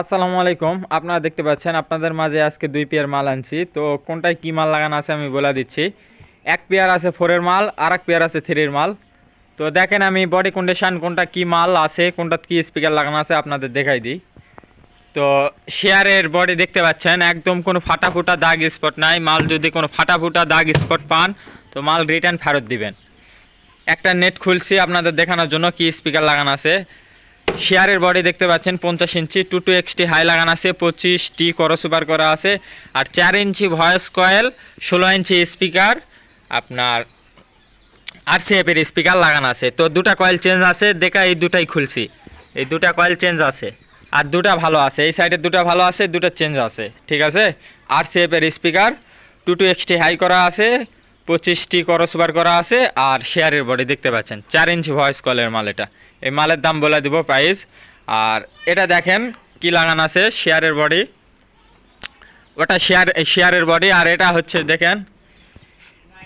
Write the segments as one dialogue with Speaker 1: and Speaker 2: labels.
Speaker 1: আসসালামু আলাইকুম। আপনারা দেখতে পাচ্ছেন, আপনাদের মাঝে আজকে দুই পেয়ার মাল আনছি। তো কোনটায় কি মাল লাগানো আছে আমি বলে দিচ্ছি। এক পেয়ার আছে ফোরের মাল আর এক পেয়ার আছে থ্রির মাল। তো দেখেন আমি বডি কন্ডিশন কোনটা কি মাল আছে, কোনটা কি স্পিকার লাগানো আছে আপনাদের দেখাই দিই। তো শেয়ারের বডি দেখতে পাচ্ছেন, একদম কোনো ফাটা ফুটা দাগ স্পট নাই। মাল যদি কোনো ফাটা ফুটা দাগ স্পট পান, তো মাল রিটার্ন ফেরত দিবেন। একটা নেট খুলছি আপনাদের দেখানোর জন্য কি স্পিকার লাগানো আছে। শেয়ারের বডি দেখতে পাচ্ছেন, পঞ্চাশ inch two two XT high লাগানো আছে পঁচিশটি করসুপার করা আছে। আর চার ইঞ্চি ভয়েস কয়েল ষোলো ইঞ্চি স্পিকার আপনার আর সিএফের স্পিকার লাগানো আছে। তো দুটা কয়েল চেঞ্জ আছে, দেখা এই দুটাই খুলছি। এই দুটা কয়েল চেঞ্জ আছে। আর দুটা ভালো আছে, এই সাইডে দুটা ভালো আছে, দুটা চেঞ্জ আছে। ঠিক আছে? আর সিএফের speaker two two XT high করা আছে পঁচিশটি করসবার করা আছে আর শেয়ারের বডি দেখতে পাচ্ছেন। চার ইঞ্চি ভয়েস কলের মাল এটা। এই মালের দাম বলে দিব প্রাইস আর এটা দেখেন কি লাগানো আছে শেয়ারের বডি ওটা শেয়ার শেয়ারের বডি আর এটা হচ্ছে দেখেন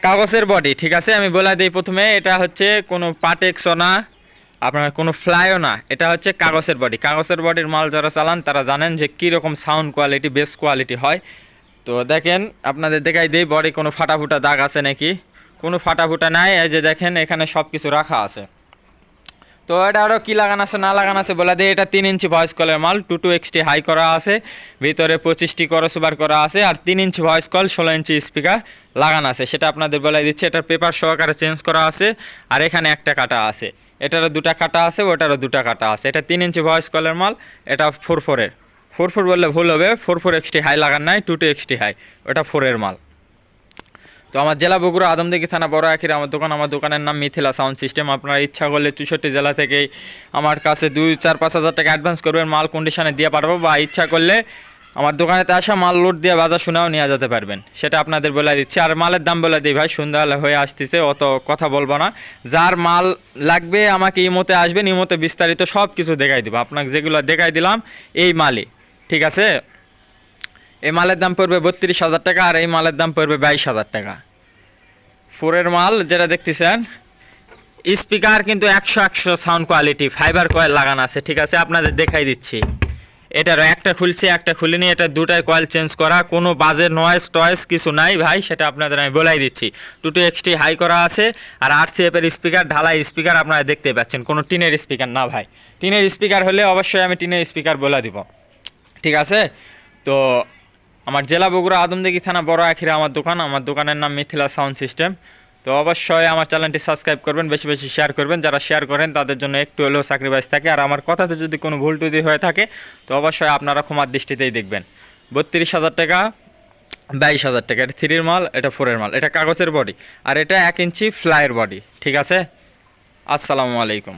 Speaker 1: কাগজের বডি ঠিক আছে? আমি বলে দিই প্রথমে, এটা হচ্ছে কোনো পাটেক্সও না, আপনার কোনো ফ্লাইও না, এটা হচ্ছে কাগজের বডি কাগজের বডির মাল যারা চালান, তারা জানেন যে কীরকম সাউন্ড কোয়ালিটি বেস্ট কোয়ালিটি হয়। তো দেখেন, আপনাদের দেখাই দিই, বডি কোনো ফাটা ফুটা দাগ আছে নাকি? কোনো ফাটা ফুটা নাই, এই যে দেখেন, এখানে সব কিছু রাখা আছে। তো এটা আরও কী লাগানো আছে, না লাগানো আছে বলে দিই, এটা তিন ইঞ্চি ভয়েস কলের মাল, টু টু এক্সটি হাই করা আছে, ভিতরে পঁচিশটি করসবার করা আছে, আর তিন ইঞ্চি ভয়েস কল, ষোলো ইঞ্চি স্পিকার লাগানো আছে। সেটা আপনাদের বলে দিচ্ছে, এটার পেপার সহকারে চেঞ্জ করা আছে, আর এখানে একটা কাটা আছে। এটারও দুটা কাটা আছে, ওটারও দুটা কাটা আছে। এটা তিন ইঞ্চি ভয়েস কলের মাল, এটা ফোর ফোরের। ফোর ফোর বললে ভুল হবে, ফোর ফোর এক্সটি হাই লাগান নাই টু টু এক্সটি হাই ওটা ফোরের মাল। তো আমার জেলা বগুড়া আদমদিঘি থানা বড় আখির আমার দোকান, আমার দোকানের নাম মিথিলা সাউন্ড সিস্টেম আপনারা ইচ্ছা করলে চৌষট্টি জেলা থেকেই আমার কাছে দুই, চার, পাঁচ হাজার টাকা অ্যাডভান্স করবেন, মাল কন্ডিশনে দিয়ে পাঠাবো বা ইচ্ছা করলে আমার দোকানেতে আসা মাল লোড দিয়ে বাজার শুনেও নিয়ে যেতে পারবেন। সেটা আপনাদের বলে দিচ্ছি। আর মালের দাম বলে দিই ভাই সন্ধ্যা হয়ে আসতেছে, অত কথা বলব না। যার মাল লাগবে আমাকে ইমোতে আসবেন ইমোতে বিস্তারিত সব কিছু দেখাই দিব। আপনাকে যেগুলো দেখাই দিলাম, এই মালই। ঠিক আছে? এই মালের দাম পড়বে বত্রিশ হাজার টাকা আর এই মালের দাম পড়বে বাইশ হাজার টাকা। ফোরের মাল যেটা দেখতেছেন, স্পিকার কিন্তু একশো একশো সাউন্ড কোয়ালিটি, ফাইবার কয়েল লাগানো আছে, ঠিক আছে? আপনাদের দেখাই দিচ্ছি। এটারও একটা খুলছে, একটা খুলিনি, এটা দুটাই কয়েল চেঞ্জ করা, কোনো বাজে নয়েস টয়েস কিছু নাই ভাই, সেটা আপনাদের আমি বলাই দিচ্ছি। টু টু এক্সটি হাই করা আছে আর আর সিএফের স্পিকার, ঢালাই স্পিকার আপনারা দেখতে পাচ্ছেন, কোনো টিনের স্পিকার না ভাই। টিনের স্পিকার হলে অবশ্যই আমি টিনের স্পিকার বলে দিব। ঠিক আছে? তো আমার জেলা বগুড়া আদমদিঘি থানা বড় আখিরা আমার দোকান। আমার দোকানের নাম মিথিলা সাউন্ড সিস্টেম। তো অবশ্যই আমার চ্যানেলটি সাবস্ক্রাইব করবেন, বেশি বেশি শেয়ার করবেন। যারা শেয়ার করেন, তাদের জন্য একটু হলেও সাক্রিফাইস থাকে। আর আমার কথাতে যদি কোনো ভুল টুদি হয়ে থাকে, তো অবশ্যই আপনারা ক্ষমার দৃষ্টিতেই দেখবেন। বত্রিশ হাজার টাকা, বাইশ হাজার টাকা। এটা থ্রির মাল, এটা ফোরের মাল। এটা কাগজের বডি আর এটা এক ইঞ্চি ফ্লাইয়ের বডি ঠিক আছে? আসসালামু আলাইকুম।